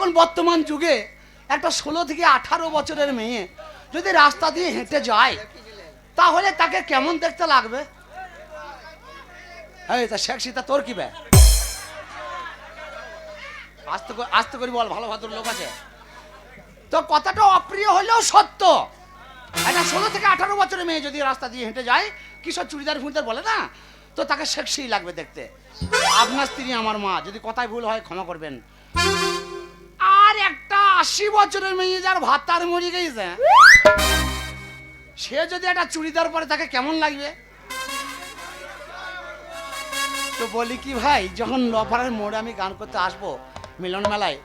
এখন বর্তমান যুগে একটা ষোলো থেকে আঠারো বছরের মেয়ে যদি রাস্তা দিয়ে হেঁটে যায়, তাহলে তাকে কেমন দেখতে লাগবে? এই তা তোর কি আস্তে আস্তে করে বল, ভালো ভদ্র লোক আছে। তো কথাটা অপ্রিয় হলেও সত্য। একটা ষোলো থেকে আঠারো বছরের মেয়ে যদি রাস্তা দিয়ে হেঁটে যায়, কিশোর চুড়িদার ফুড়িদার বলে না? তো তাকে সেক্সি লাগবে দেখতে। আপনার স্ত্রী আমার মা, যদি কথায় ভুল হয় ক্ষমা করবেন। আর একটা আশি বছরের মেয়ে যার ভাত তার মরে গেছে। সে যদি একটা চুড়িদার পরে তাকে কেমন লাগবে? তো বলি কি ভাই, যখন লফারের মোড়ে আমি গান করতে আসব মিলন মেলায়,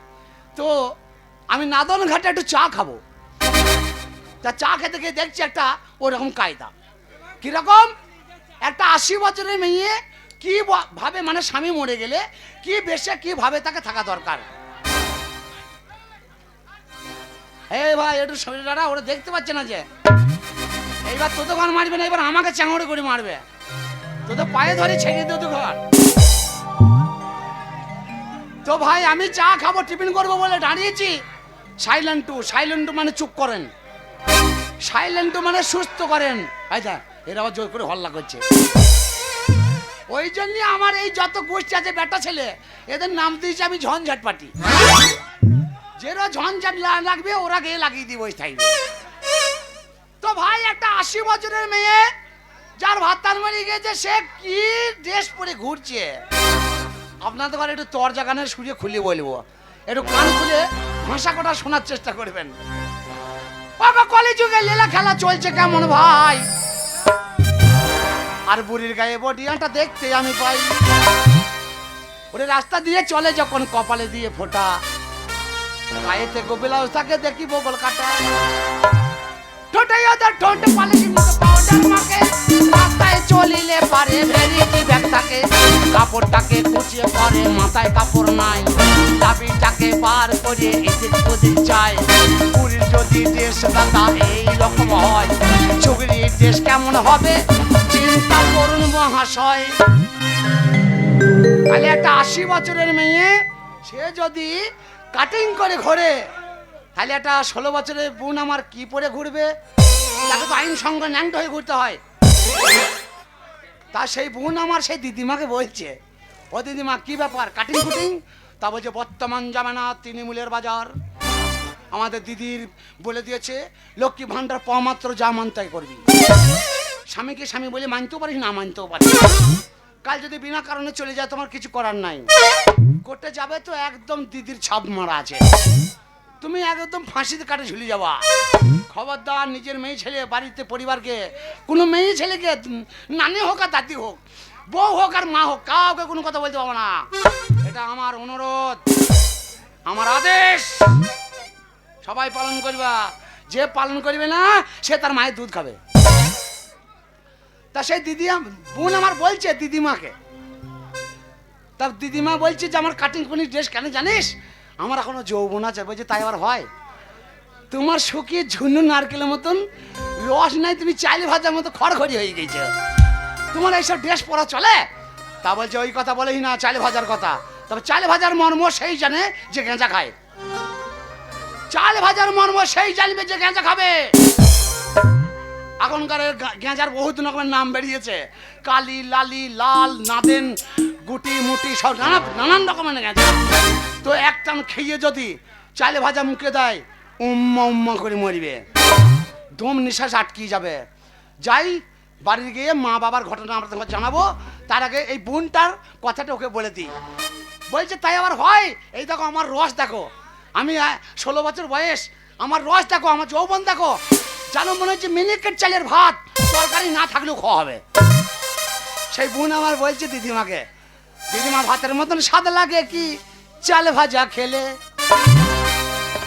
তো আমি নাদন ঘাটে একটু চা খাব। তা চা খেতে গিয়ে দেখছি একটা ওরকম কায়দা। কীরকম? একটা আশি বছরের মেয়ে কি ভাবে মানে স্বামী মরে গেলে, কি বেশে কি ভাবে তাকে থাকা দরকার? এই ভাই, একটু শরীরটা ওরা দেখতে পাচ্ছে না যে। এইবার তো ঘর মারবে না, এবার আমাকে চাঙড়ে করে মারবে। তোদের পায়ে ধরে ছেড়ে দিও তো ঘর। তো ভাই, আমি চা খাব, টিফিন করব বলে দাঁড়িয়েছি। সাইলেন্ট টু সাইলেন্ট টু মানে চুপ করেন। সাইলেন্ট টু মানে সুস্থ করেন। আচ্ছা এরা আবার জোর করে হল্লা করছে ওই জন্য আমার এই যত গোষ্ঠী আছে বেটা ছেলে, এদের নাম দিয়েছি আমি ঝঞ্ঝাট পাটি যেরা ঝঞ্ঝাট লাগবে, ওরা গিয়ে লাগিয়ে দিব থাকবে তো ভাই, একটা আশি বছরের মেয়ে, যার ভাতার মারি গেছে, সে কি ড্রেস পরে ঘুরছে? আপনাদের ঘরে একটু তর জাগানের সুরে খুলে বলব। একটু কান খুলে ভাষা কটা শোনার চেষ্টা করবেন। বাবা কলেজুগে লীলা খেলা চলছে কেমন ভাই? আর বুড়ির গায়ে বডিয়াটা দেখতে আমি পাই। ওরে রাস্তা দিয়ে চলে যখন কপালে দিয়ে ফোটা। গোবিলাস থাকে দেখি বগল কাটা। ঠোঁটে ওদের ঠোঁট পালিশি মুখে পাউডার মাখে রাস্তায় চলিলে পারে ভেরিটি ব্যাগ থাকে কাপড়টাকে কুচিয়ে পরে, মাথায় কাপড় নাই। চাবিটাকে বার করে এদিক ওদিক যায় পুরীর যদি দেশ দাদা এই রকম হয় চুগরির দেশ কেমন হবে? চিন্তা করুন মহাশয়। তাহলে একটা আশি বছরের মেয়ে, সে যদি কাটিং করে ঘোরে। তাহলে একটা ষোলো বছরের বোন আমার কি পরে ঘুরবে? তাকে তো আইন সঙ্গে ন্যাংট হয়ে ঘুরতে হয়। তা সেই বোন আমার সেই দিদিমাকে বলছে, ও দিদিমা, কি ব্যাপার? কাটিং কুটিং তা বলছে, বর্তমান জামানা তৃণমূলের বাজার। আমাদের দিদির বলে দিয়েছে, লক্ষ্মী ভান্ডার পাওয়া মাত্র যা মানতাই করবি। স্বামীকে স্বামী বলে মানতেও পারিস, না মানতেও পারিস। কাল যদি বিনা কারণে চলে যায়, তোমার কিছু করার নাই। কোর্টে যাবে তো একদম দিদির ছাপ মারা আছে। তুমি একদম ফাঁসিতে কাটে ঝুলে যাবা। খবরদার, নিজের মেয়ে ছেলে, বাড়িতে পরিবারকে। কোনো মেয়ে ছেলেকে নানি হোক আর দাদি হোক, বউ হোক আর মা হোক, কাউকে কোনো কথা বলতে পারব না। এটা আমার অনুরোধ, আমার আদেশ। সবাই পালন করবা। যে পালন করবে না, সে তার মায়ের দুধ খাবে। তা সেই দিদি বোন আমার বলছে দিদিমাকে। তা দিদিমা বলছে যে, আমার কাটিং কুনি ড্রেস কেন জানিস? আমার এখনও যৌবন আছে। বলছে, তাই আবার হয়। তোমার শুকিয়ে ঝুনু নারকেলের মতন রস নাই, তুমি চাইলে ভাজার মতো খড়খড়ি হয়ে গেছে। তোমার এইসব ড্রেস পরা চলে? তা বলছে, ওই কথা বলেই না চালে ভাজার কথা। তবে চালে ভাজার মর্ম সেই জানে যে গেঁজা খায়। চাল ভাজার মর্ম সেই জানবে যে গেঁজা খাবে। এখনকার গেঁজার বহুত রকমের নাম বেরিয়েছে। কালি, লালি, লাল, নাদেন, গুটি, মুটি, সব নানা নানান রকমের গেঁজা তো এক টান খেয়ে যদি চালে ভাজা মুখে দেয়, উম্মা উম্মা করে মরিবে। দম নিঃশ্বাস আটকিয়ে যাবে। যাই বাড়ি গিয়ে মা বাবার ঘটনা আমরা তোমাকে জানাব। তার আগে এই বোনটার কথাটা ওকে বলে দিই। বলছে, তাই আবার হয়? এই দেখো, আমার রস দেখো। আমি ষোলো বছর বয়স। আমার রস দেখো, আমার যৌবন দেখো। জানো মনে হচ্ছে মিনিকেট চালের ভাত তরকারি না থাকলেও খাওয়া হবে। সেই বোন আমার বলছে দিদিমাকে, দিদিমা ভাতের মতন স্বাদ লাগে কি চাল ভাজা খেলে?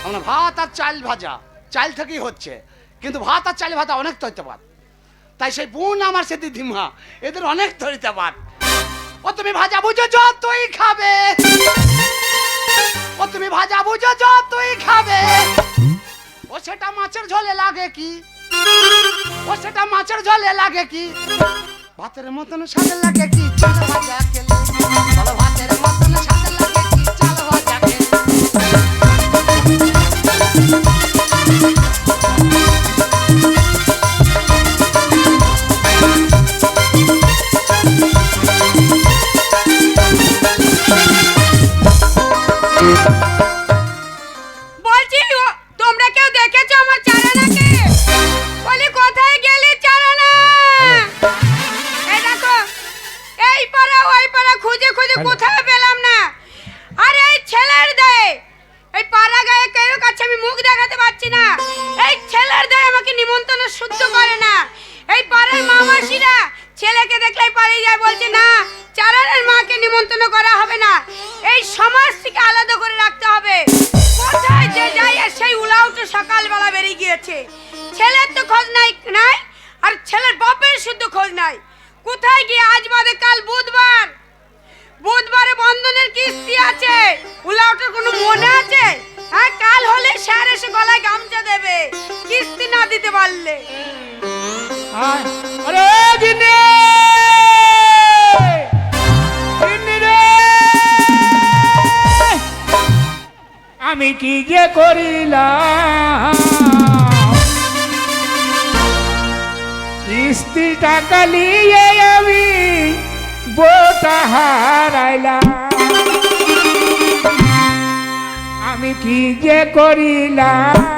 আমরা ভাত আর চাল ভাজা, চাল থেকেই হচ্ছে, কিন্তু ভাত আর চাল ভাজা অনেক তৈতবাদ। তাই সেই বোন আমার, সে দিদিমা, এদের অনেক তরিতাবাদ ও তুমি ভাজা বুঝো যতই খাবে। ও তুমি ভাজা বুঝো যতই খাবে। ও সেটা মাছের ঝোলে লাগে কি? ও সেটা মাছের ঝোলে লাগে কি? ভাতের মতন সাজে লাগে কি? ভাতের মতন স্বাদ ছেলেকে দেখলেই পালিয়ে যায়, বলছে, না চারারের মাকে নিমন্ত্রণ করা হবে না। এই সমাজ থেকে আলাদা করে রাখতে হবে। কোথায় যে যাই সেই সেই উলাউটো সকালবেলা বেরিয়ে গিয়েছে। ছেলের তো খোঁজ নাই নাই, আর ছেলের বাপের শুদ্ধ খোঁজ নাই। কোথায় গিয়ে আজ বাদে কাল বুধবার? বুধবারে বন্ধনের কিস্তি আছে, উলাউটোর কোনো মনে আছে? হ্যাঁ কাল হলে স্যার এসে গলায় গামছা দেবে, কিস্তি না দিতে পারলে। আমি কি যে করিলাম? কিস্তি আমি বোটা আমি কি যে করিলাম?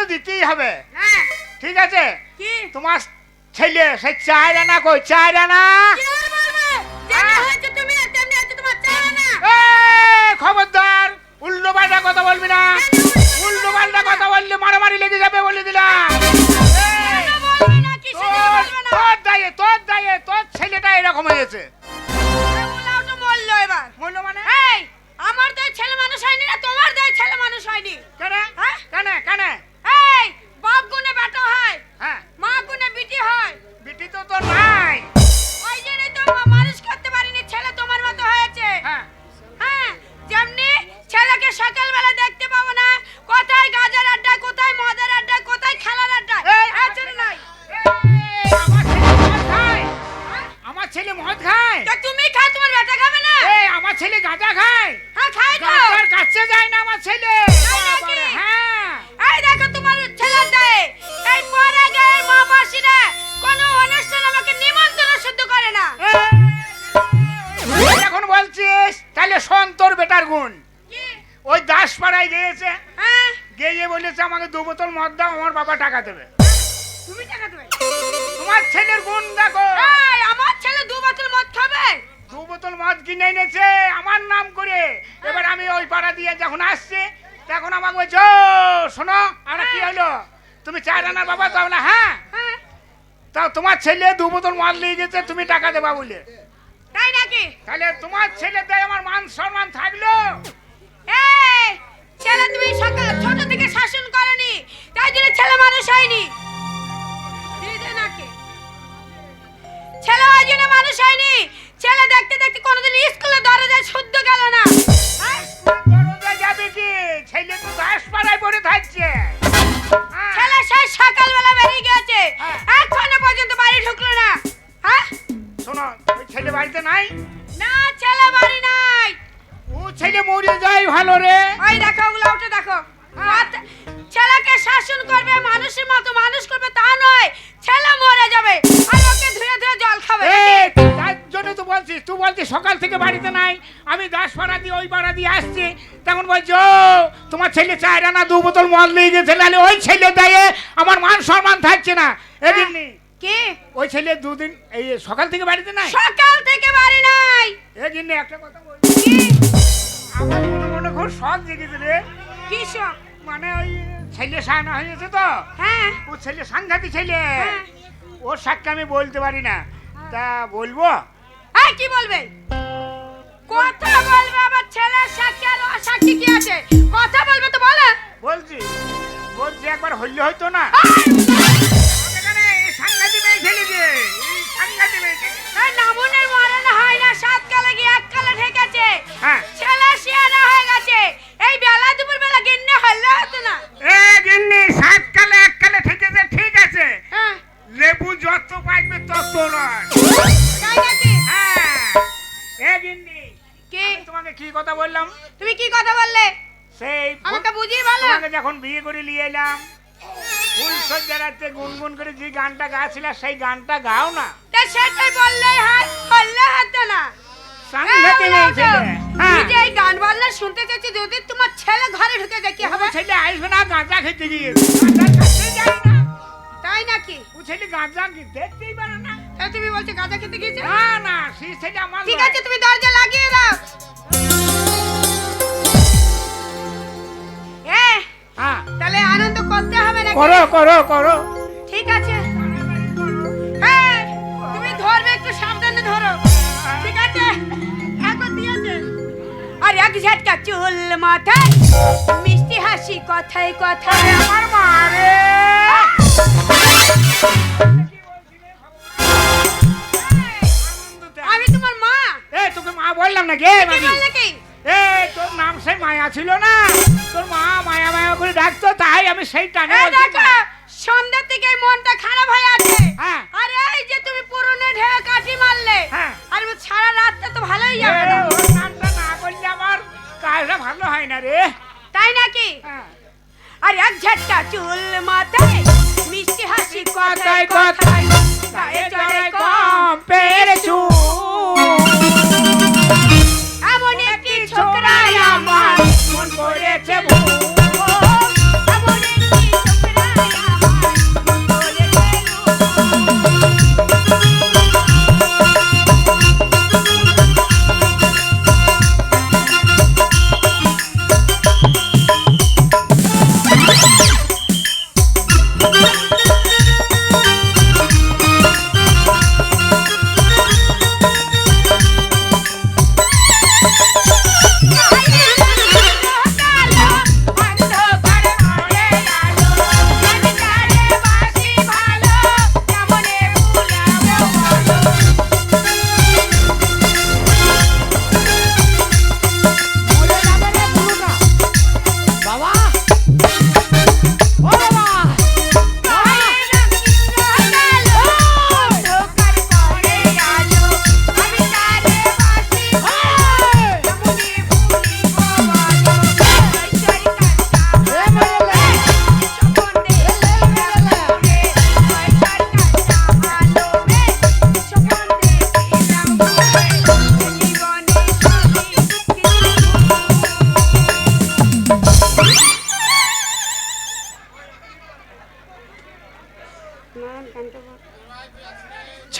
তো দিতেই হবে। হ্যাঁ। ঠিক আছে? কি? তোমার ছেলে সেই চার আনা কই চার আনা না। খবরদার উল্টো পাল্টা কথা বলবি না। উল্টো পাল্টা কথা বললে মারামারি লেগে যাবে বলে দিলাম। তোর বলবে না? তোর দায়ে তোর দায়ে তোর ছেলেটা এরকম হয়েছে। বলল এবার। বলল মানে? আমার দয় ছেলে মানুষ হয়নি না তোমার ছেলে মানুষ হয়নি? কেন? হ্যাঁ? কেন কেন? এই বাপ গুণে বেটা হয়। হ্যাঁ। মা গুণে বিটি হয়। বিটি তো তোর নাই ছেলের গুণ দেখো। এই আমার ছেলে দু বোতল মদ খাবে? দু বোতল মদ কিনে এনেছে আমার নাম করে। এবার আমি ওই পাড়া দিয়ে যখন আসছি তখন আমাকে বলছো শোনো আমরা কি হলো? তুমি চার আনার বাবা তাও না হ্যাঁ? হ্যাঁ। তাও তোমার ছেলে দু বোতল মদ নিয়ে গেছে তুমি টাকা দেবা বলে। তাই নাকি? তাহলে তোমার ছেলে দেয় আমার মান সম্মান থাকল? এই ছেলে তুমি সকাল ছোট থেকে শাসন করনি তাই জন্য ছেলে মানুষ হয়নি। ছেলে ওই জন্য মানুষ হয়নি। ছেলে দেখতে দেখতে কোনোদিন স্কুলে দরজায় শুদ্ধ গেল না। যাবে কি? ছেলে তো দাস পাড়ায় পড়ে থাকছে। বোতল মদ নিয়ে গেছে। নাহলে ওই ছেলে দেয় আমার মান সম্মান থাকছে না। এদিন নি। কি? ওই ছেলে দুদিন এই সকাল থেকে বাড়িতে নাই? সকাল থেকে বাড়ি নাই। এদিন একটা কথা বল। কি? আমার মনে মনে খুব শখ জেগেছে রে। কি শখ? মানে ওই ছেলে সায়না হয়েছে তো। হ্যাঁ। ও ছেলে সাংঘাতি ছেলে। হ্যাঁ। ওর সাক্ষী আমি বলতে পারি না। তা বলব? এই কি বলবে? কথা বলবে আবার ছেলের সাক্ষী আর সাক্ষী কি আছে? কথা বলবে তো বলে। বলছি হইলে। এই নামুনের মরণ হয় না সাত গিয়ে এক কালে ঠেকেছে হ্যাঁ। ছেলে শিয়ানা হয়ে গেছে। এই বেলা দুপুর বেলা গিন্নে হল্লা হতো না। এ গিন্নি সাত এক কালে ঠেকেছে ঠিক আছে। হ্যাঁ। লেবু যত পাইবে তত তাই হ্যাঁ। এ গিন্নি তোমাকে কি কথা বললাম? তুমি কি কথা বললে? সেই আমাকে বুঝিয়ে বলো। তোমাকে যখন বিয়ে করে নিয়ে এলাম ফুল সজ্জা রাতে গুনগুন করে যে গানটা গাছিল সেই গানটা গাও না। তা সেটাই বললেই হয় হল্লা হতো না। সাংঘাতি এই মেয়ে বলো তো, ছেলে তুমি হ্যাঁ। যে এই গান বাজনা শুনতে চাচ্ছি যদি তোমার ছেলে ঘরে ঢুকে যায় কি হবে? ছেলে আসবে না গাঁজা খেতে গিয়ে। তাই নাকি? ও ছেলে গাঁজা দেখতেই পারে না। তুমি বলছো গাঁজা খেতে গিয়েছে? না না সেই ছেলে আমার ঠিক। আছে তুমি দরজা লাগিয়ে দাও। হ্যাঁ। তাহলে আনন্দ করতে হবে নাকি? করো করো করো। ঠিক আছে। হ্যাঁ তুমি ধরবে একটু সাবধানে ধরো। ঠিক আছে? এখন দিয়েছে আর এক ঝাটকা চুল মাথায় মিষ্টি হাসি কথায় কথায়। আমার মা রে। আমি তোমার মা। এ তোকে মা বললাম না কে? তোর নাম সেই মায়া ছিল না? তোর মা মায়া মায়া করে ডাকতো তাই আমি সেই টানে এই বলছি দেখো সন্ধ্যার থেকে মনটা খারাপ হয়ে আছে। হ্যাঁ। আরে এই যে তুমি পুরনো ঢেউ কাঠি মারলে হ্যাঁ। আর সারা রাতটা তো ভালোই যাবে না। নামটা না করলে আমার কাজটা ভালো হয় না রে। তাই নাকি? হ্যাঁ। আর এক ঝটকা চুল মাথায় মিষ্টি হাসি কথায়। কথায়।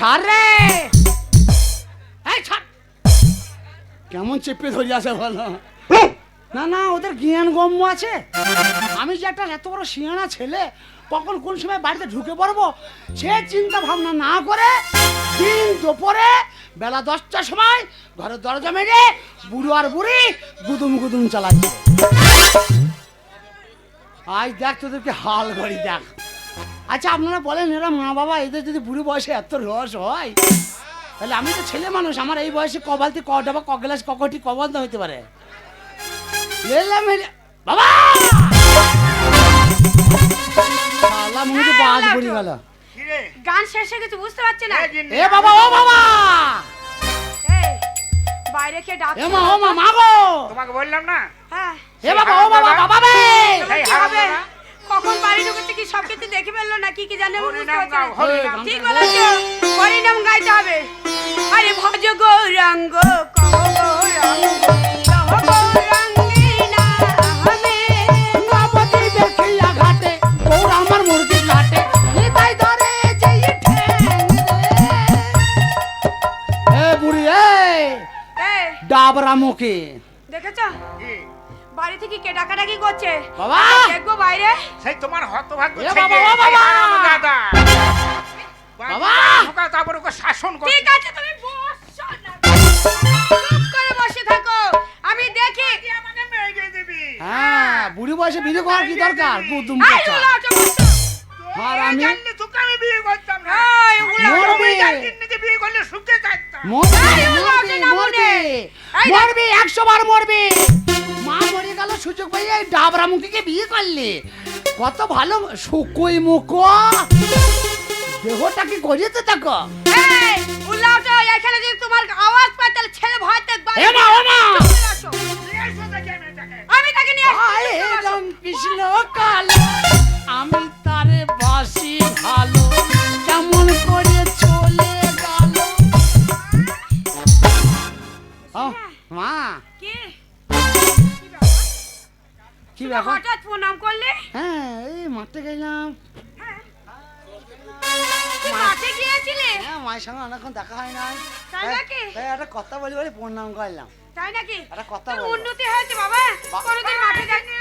ছাড় রে। কেমন চেপে ধরে আছে বলো না। না ওদের জ্ঞান গম্য আছে। আমি যে একটা এত বড় শিয়ানা ছেলে কখন কোন সময় বাড়িতে ঢুকে পড়ব সে চিন্তা ভাবনা না করে দিন দুপুরে বেলা দশটার সময় ঘরের দরজা মেরে বুড়ো আর বুড়ি গুদুম গুদুম চালাচ্ছে। আজ দেখ তোদেরকে হাল ঘড়ি দেখ। আচ্ছা আপনারা বলেন এরা মা বাবা এদের যদি বুড়ো বয়সে এত রস হয় তাহলে আমি তো ছেলে মানুষ আমার এই বয়সে কবালতি ক ডাবা ক গ্লাস ককটি কবন্ধ হইতে পারে? বাবা! শালা মনে হচ্ছে বাজ পড়ে গেল। গান শেষ হয়ে গেছে বুঝতে পারছি না। এ বাবা ও বাবা! বাইরে কে ডাক। মা ও তোমাকে বললাম না? হ্যাঁ। এ বাবা ও বাবা বাবা বে! কখন বাড়ি ঢুকেছে কি সব কিছু দেখে ফেলল না কি কি জানে। ঠিক বলেছ হরিনাম গাইতে হবে আরে ভজ গৌরাঙ্গ গৌরাঙ্গ কহ গৌরাঙ্গিনা আমি নবতী দেখিয়া ঘাটে গৌর আমার মুরগি ঘাটে নিতাই ধরে যেই ঠ্যাং রে। এ বুড়ি এ এই, ডাবরা মুখে দেখেছ? বাড়ি থেকে কে ডাকাডাকি করছে? বাবা! দেখব বাইরে। সেই তোমার হতভাগ্য ছেলে, বাবা! ঢোকা, তারপর ওকে শাসন করতে ঠিক আছে তুমি বসো না। চুপ করে বসে থাকো। আমি দেখি। আমাকে মেরে দিবি। হ্যাঁ বুড়ি বয়সে বিয়ে করার কি দরকার? গুদুম করো। আর আমি জানলে তোকে আমি বিয়ে করতাম না। এই, ওগুলো আমি নাকি বিয়ে করলে সুখে থাকতাম। মরবি মরবি ওকে না মরবি। এই দেখ। মরবি একশো বার মরবি। মা মরে গেল সুযোগ ভাই এই ডাবরা মুখীকে বিয়ে করলে। কত ভালো শুকুই মুখ। দেহটা কি তাকে এই, এখানে যদি তোমার আওয়াজ পায় তাহলে ছেলে এ মা, ও মা! আমি তাকে নিয়ে আসছি, কৃষ্ণ কালো আমি কি ব্যাপার? হঠাৎ প্রণাম করলে? হ্যাঁ এই মাঠে গেলাম। তুমি মাঠে গিয়েছিলে? হ্যাঁ মায়ের সঙ্গে অনেকক্ষণ দেখা হয় না তাই নাকি? তাই একটা কথা বলি বলে প্রণাম করলাম। তাই নাকি? একটা কথা উন্নতি হয়েছে বাবা। কোনোদিন মাঠে যাইনি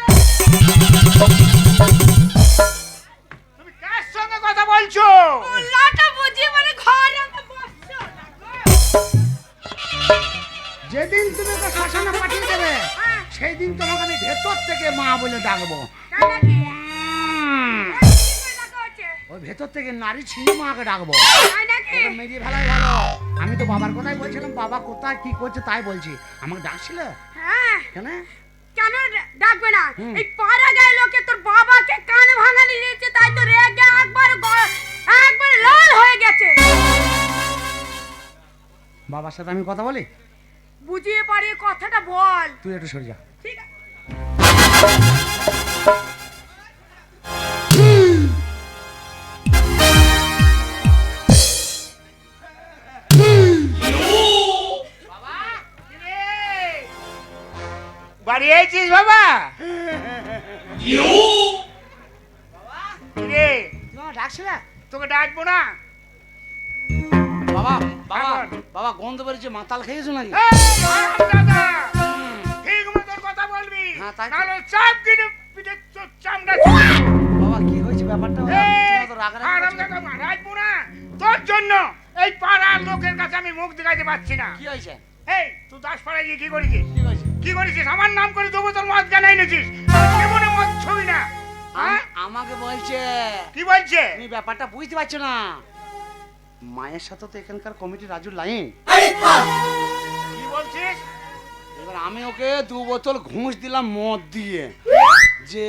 ভেতর থেকে মা বলে ডাকবো? ওই ভেতর থেকে নারী ছিঁড়ে মাকে ডাকবো। মেরিয়ে ফেলাই ভালো আমি তো বাবার কথাই বলছিলাম বাবা কোথায় কি করছে তাই বলছি। আমাকে ডাকছিল? হ্যাঁ। কেন? কেন ডাকবে না? এই পাড়া গায়ে লোকে তোর বাবাকে কান ভাঙানি দিয়েছে তাই তো রেগে একবার একবার লাল হয়ে গেছে। বাবার সাথে আমি কথা বলি? বুঝিয়ে পারিয়ে কথাটা বল। তুই একটু সরে যা। ঠিক আছে। মাতাল খেয়েছো নাকি? ঠিক মতন কথা বলবি। হ্যাঁ, তাই তো। নাহলে চাপ কিনে পিঠে তোর চামড়া বাবা কি হয়েছে ব্যাপারটা? রাখব না তোর জন্য এই পাড়ার লোকের কাছে আমি মুখ দেখাতে পারছি না। কি হয়েছে? এই তুই দাস পাড়ায় গিয়ে কি করেছিস? কি করেছিস? আমার নাম করে দেবো তোর মদ জীবনে মদ ছবি না? হ্যাঁ? আমাকে বলছে। কি বলছে? তুমি ব্যাপারটা বুঝতে পারছ না। মায়ের সাথে তো এখানকার কমিটি রাজুর লাইন কি বলছিস? এবার আমি ওকে দু বোতল ঘুষ দিলাম মদ দিয়ে। যে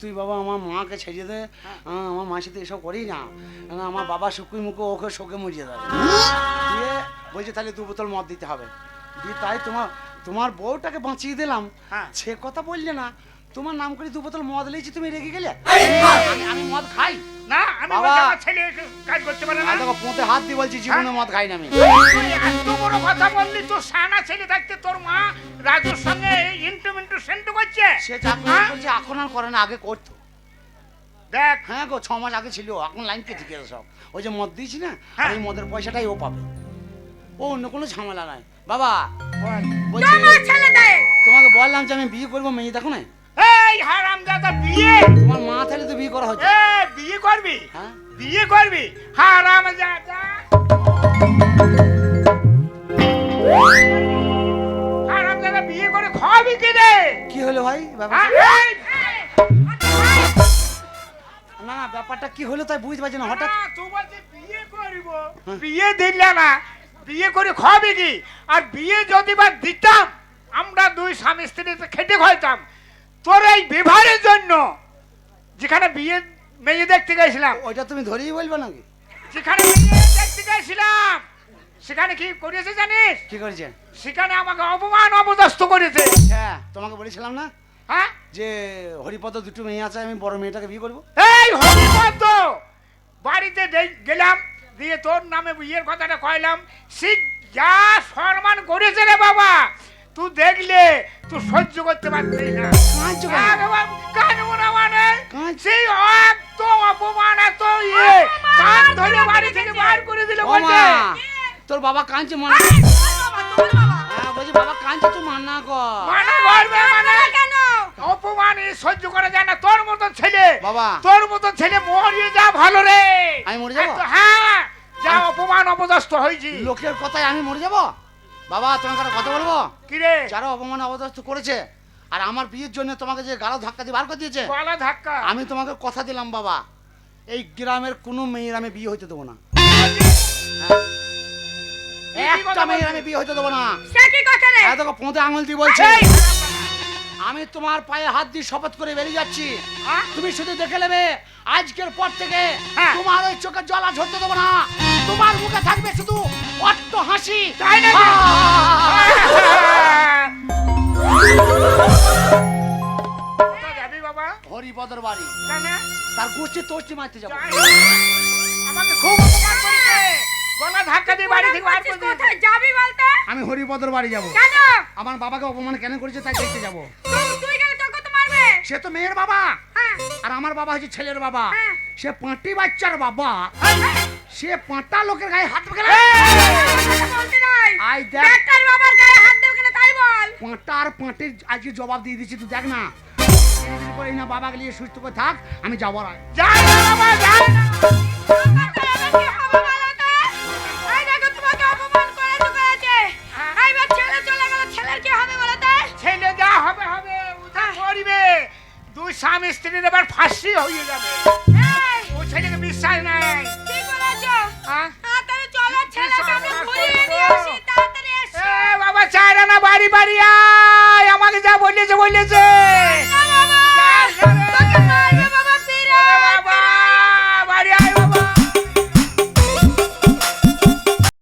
তুই বাবা আমার মাকে ছেড়ে দে। আমার মায়ের সাথে এসব করি না। আমার বাবা শুকুই মুখে ওকে শোকে মরিয়ে দেবে দিয়ে বলছে তাহলে দু বোতল মদ দিতে হবে। দিয়ে তাই তোমার তোমার বউটাকে বাঁচিয়ে দিলাম। হ্যাঁ। সে কথা বললে না। তোমার নাম করে দু বোতল মদ লিয়েছি তুমি রেগে গেলে? আমি- আমি মদ খাই। না আমি বাবা। বলছি আমার ছেলে কাজ করতে পারে না। আর দেখো পোঁতে হাত দিয়ে বলছি জীবনে মদ খাই না আমি। তুই এত বড় কথা বললি তোর সানা ছেলে থাকতে তোর মা রাজুর সঙ্গে ইন্টু মিন্টু সেন্টু করছে। সে চাকরি হ্যাঁ? করছে এখন আর করে না আগে করতো। দেখ। হ্যাঁ গো ছ মাস আগে ছিল এখন লাইন কেটে গেছে সব। ওই যে মদ দিয়েছি না হ্যাঁ। ওই মদের পয়সাটাই ও পাবে। ও অন্য কোনো ঝামেলা নাই। বাবা বল। বলছি তোমাকে বললাম যে আমি বিয়ে করব মেয়ে দেখো না এই হারাম দাদা বিয়ে! তোমার মা থাকলে তো বিয়ে করা হচ্ছে। এ বিয়ে করবি? হ্যাঁ? বিয়ে করবি? হারাম দাদা হারাম দাদা বিয়ে করে খাওয়াবি কি রে কি হলো ভাই? ব্যাপার হ্যাঁ? না না ব্যাপারটা কি হলো তাই বুঝতে পারছি না হঠাৎ তুই বলছিস বিয়ে করব। হ্যাঁ। বিয়ে দিলে না বিয়ে করে খাওয়াবি কি? আর বিয়ে যদি বা দিতাম আমরা দুই স্বামী স্ত্রীতে খেটে খাইতাম তোর এই বিবাহের জন্য যেখানে বিয়ে মেয়ে দেখতে গেছিলাম। ওইটা তুমি ধরেই বলবে নাকি? যেখানে মেয়ে দেখতে গেছিলাম সেখানে কি করেছে জানিস? কি করেছে? সেখানে আমাকে অপমান অপদস্থ করেছে। হ্যাঁ তোমাকে বলেছিলাম না? হ্যাঁ? যে হরিপদ দুটো মেয়ে আছে আমি বড় মেয়েটাকে বিয়ে করব। এই হরিপদ! বাড়িতে গেলাম দিয়ে তোর নামে বিয়ের কথাটা কইলাম। সে যা সম্মান করেছে রে বাবা তুই দেখলে তুই সহ্য করতে পারছিস না কানবো মানে? সেই অপমান এত ইয়ে কান ধরে বাড়ি থেকে বার করে দিলে বলছে তোর বাবা কাঁদছে মানা বাবা, হ্যাঁ বলছি বাবা কাঁদছে তুই মান্না কর মানে করবে মানে অপমান সহ্য করা যায় না তোর মতন ছেলে বাবা। তোর মতন ছেলে মরিয়ে যা ভালো রে আমি মরে যাব? হ্যাঁ যা অপমান অপদস্থ হয়েছি লোকের কথায় আমি মরে যাব বাবা তোমাকে একটা কথা বলব? কি রে? যারা অপমান অবদস্ত করেছে আর আমার বিয়ের জন্য তোমাকে যে গালো ধাক্কা দিয়ে বার করে দিয়েছে গলা ধাক্কা। আমি তোমাকে কথা দিলাম বাবা। এই গ্রামের কোনো মেয়ের আমি বিয়ে হইতে দেবো না। একটা মেয়ের আমি বিয়ে হইতে দেবো না। সে কি কথা রে? এত পোঁতে আঙুল দিয়ে বলছি! আমি তোমার পায়ে হাত দিয়ে শপথ করে বেরিয়ে যাচ্ছি? তুমি শুধু দেখে নেবে আজকের পর থেকে হ্যাঁ। তোমার ওই চোখে জল আর ঝরতে দেবো না। তোমার মুখে থাকবে শুধু অট্ট হাসি। তাই যাবি বাবা? হরিপদর বাড়ি। তার গোষ্ঠী তোষ্টি মারতে যাব। আমাকে খুব অপমান করেছে। গলা ধাক্কা দিয়ে বাড়ি থেকে বার করে। কোথায়? যাবি বলতে? আমি হরিপদর বাড়ি যাব। কেন? আমার বাবাকে অপমান কেন করেছে তাই দেখতে যাব। তুই- তোকে তো মারবে? সে তো মেয়ের বাবা। হ্যাঁ। আর আমার বাবা হচ্ছে ছেলের বাবা। হ্যাঁ। সে পাঁটি বাচ্চার বাবা। সে পাঁটা লোকের গায়ে হাত গেলে নাই আই দেখ। বেটার বাবার গায়ে হাত দেবে কেন তাই বল। পাঁটা আর পাঁটির আজকে জবাব দিয়ে দিচ্ছি তুই দেখ না। করে না বাবাকে নিয়ে সুস্থ করে থাক আমি যাব আর না বাবা যাই না। কথা এবার কি হবে বলো আয় আমাকে যা বলেছে বলেছে।